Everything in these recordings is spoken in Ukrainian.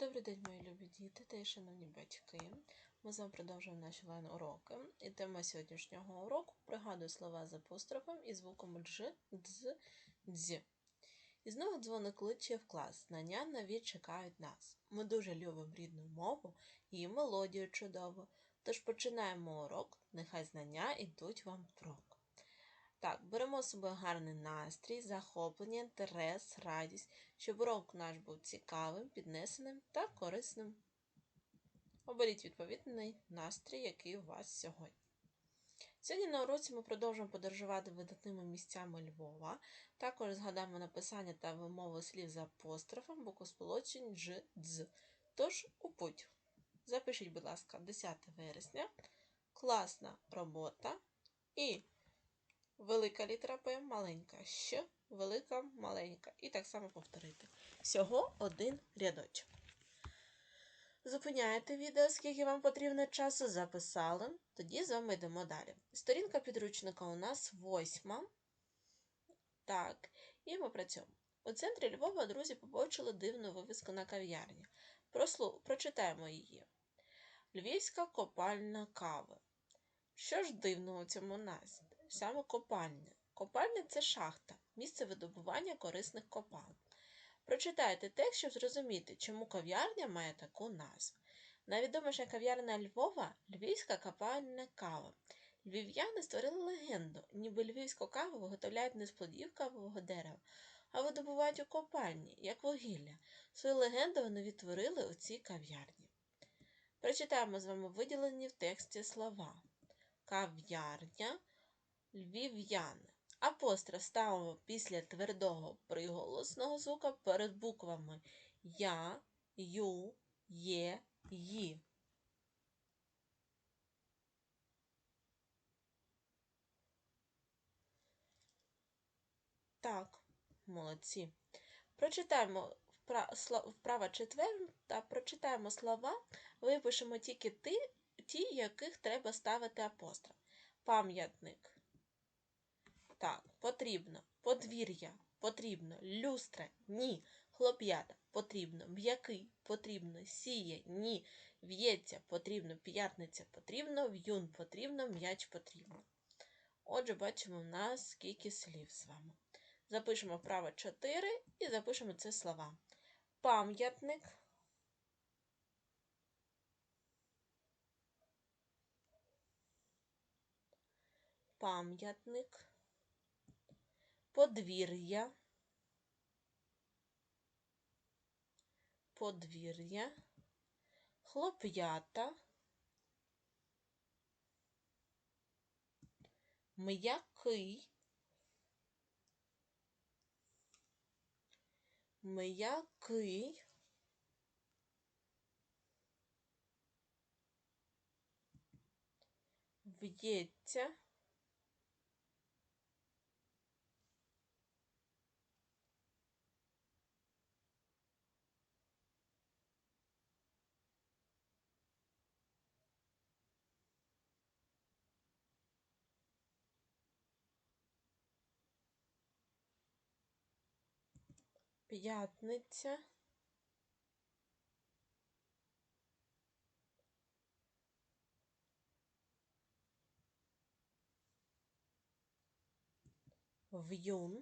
Добрий день, мої любі діти та шановні батьки. Ми з вами продовжуємо наші лайн-уроки. І тема сьогоднішнього уроку пригадую слова з апострофом і звуком дж, дз, дз. І знову дзвоник кличе в клас. Знання нові чекають нас. Ми дуже любимо рідну мову і мелодію чудову. Тож починаємо урок, нехай знання йдуть вам впрок. Так, беремо з собою гарний настрій, захоплення, інтерес, радість, щоб урок наш був цікавим, піднесеним та корисним. Оберіть відповідний настрій, який у вас сьогодні. Сьогодні на уроці ми продовжуємо подорожувати видатними місцями Львова. Також згадаємо написання та вимову слів з апострофом, буквосполучень Ж, Дз. Тож у путь. Запишіть, будь ласка, 10 вересня. Класна робота і велика літера П, маленька Щ, велика, маленька. І так само повторити. Всього один рядочок. Зупиняєте відео, скільки вам потрібно часу, записали. Тоді з вами йдемо далі. Сторінка підручника у нас восьма. Так, і ми працюємо. У центрі Львова друзі побачили дивну вивіску на кав'ярні. Прочитаємо її. Львівська копальна кави. Що ж дивного у цьому назві? Саме копальня. Копальня це шахта, місце видобування корисних копалин. Прочитайте текст, щоб зрозуміти, чому кав'ярня має таку назву. Найвідоміша кав'ярня Львова львівська копальня кава. Львів'яни створили легенду, ніби львівську каву виготовляють не з плодів кавового дерева, а видобувають у копальні, як вугілля. Свою легенду вони відтворили у цій кав'ярні. Прочитаємо з вами виділені в тексті слова. Кав'ярня, львів'яни. Апостроф ставимо після твердого приголосного звука перед буквами Я, Ю, Є, Ї. Так, молодці. Прочитаємо вправа четвер та прочитаємо слова, випишемо тільки ті, ті, яких треба ставити апостроф. Пам'ятник. Так, потрібно. Подвір'я потрібно. Люстра ні. Хлоп'ята потрібно. М'який потрібно. Сіє ні. В'ється потрібно. П'ятниця потрібно. В'юн потрібно. М'яч потрібно. Отже, бачимо в нас скільки слів з вами. Запишемо вправо 4 і запишемо ці слова. Пам'ятник. Пам'ятник подвір'я, подвір'я, хлоп'ята, м'який, м'який, в'ється, п'ятниця, в'юн,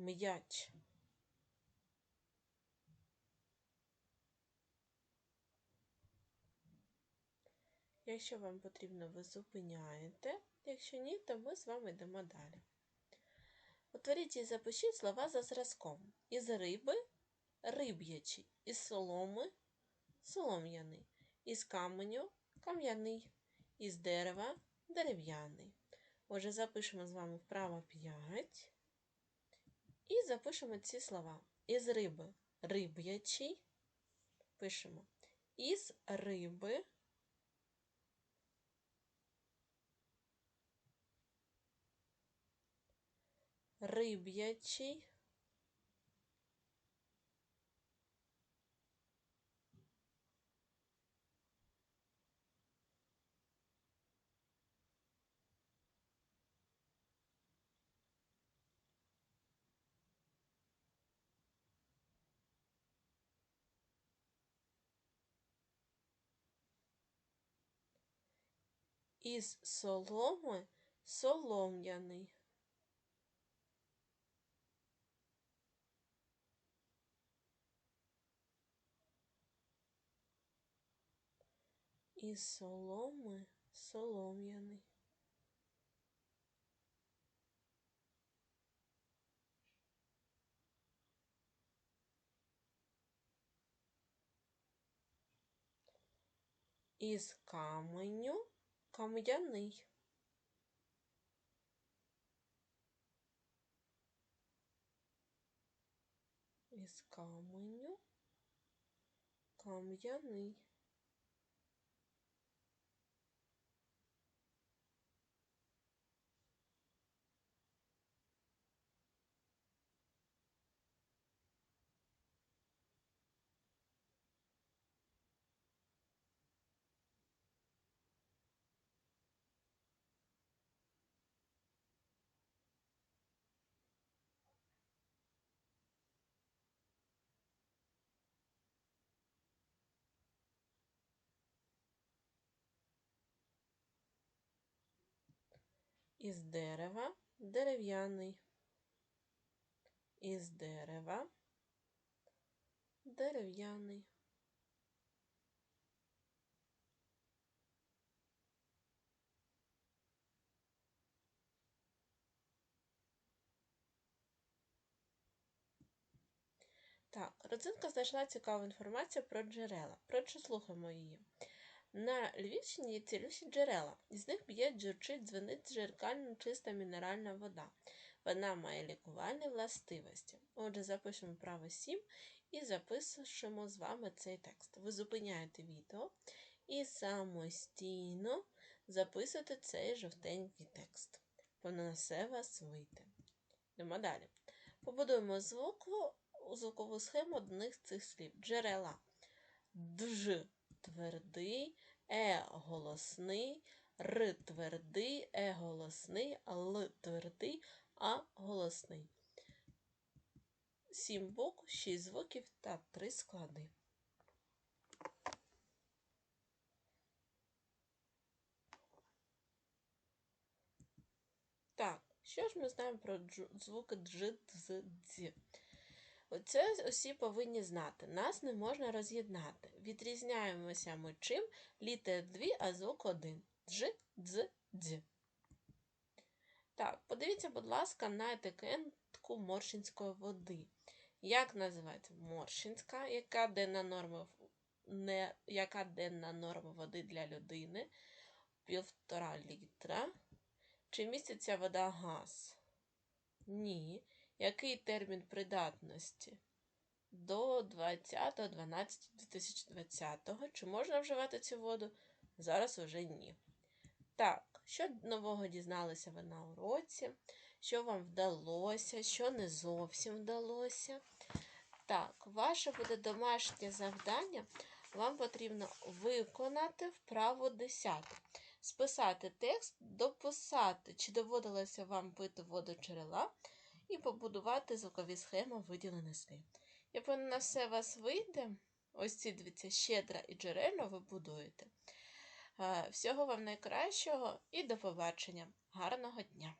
м'яч. Якщо вам потрібно, ви зупиняєте. Якщо ні, то ми з вами йдемо далі. Утворіть і запишіть слова за зразком. Із риби риб'ячий, із соломи солом'яний, із каменю кам'яний, із дерева дерев'яний. Отже, запишемо з вами вправо 5. І запишемо ці слова. Із риби риб'ячий. Пишемо із риби. Риб'ячий. Із соломи солом'яний. Із соломи солом'яний. Із каменю кам'яний. Із каменю кам'яний. Із дерева дерев'яний. Із дерева дерев'яний. Так, родзинка знайшла цікаву інформацію про джерела. Проче слухаємо її. На Львівщині є цілющі джерела, із них б'є, джурчить, дзвенить джеркально чиста мінеральна вода. Вона має лікувальні властивості. Отже, запишемо право 7 і запишемо з вами цей текст. Ви зупиняєте відео і самостійно записуєте цей жовтенький текст. Все вас вийде. Йдемо далі. Побудуємо звуку, звукову схему одних цих слів. Джерела. Дж твердий, е голосний, р твердий, е голосний, л твердий, а голосний. Сім букв, шість звуків та три склади. Так, що ж ми знаємо про звуки дж, дз, дз? Оце усі повинні знати. Нас не можна роз'єднати. Відрізняємося ми чим літер 2, а звук 1. Дж, дз, дз. Так, подивіться, будь ласка, на етикетку моршинської води. Як називається моршинська, яка денна норма не, яка денна норма води для людини? Півтора літра. Чи міститься вода газ? Ні. Який термін придатності? До 20.12.2020. Чи можна вживати цю воду? Зараз уже ні. Так, що нового дізналися ви на уроці? Що вам вдалося, що не зовсім вдалося? Так, ваше буде домашнє завдання. Вам потрібно виконати вправу 10. Списати текст, дописати, чи доводилося вам пити воду джерела і побудувати звукові схеми виділені слів. Як воно на все вас вийде, ось ці дивіться, щедра і джерельно ви будуєте. Всього вам найкращого і до побачення. Гарного дня!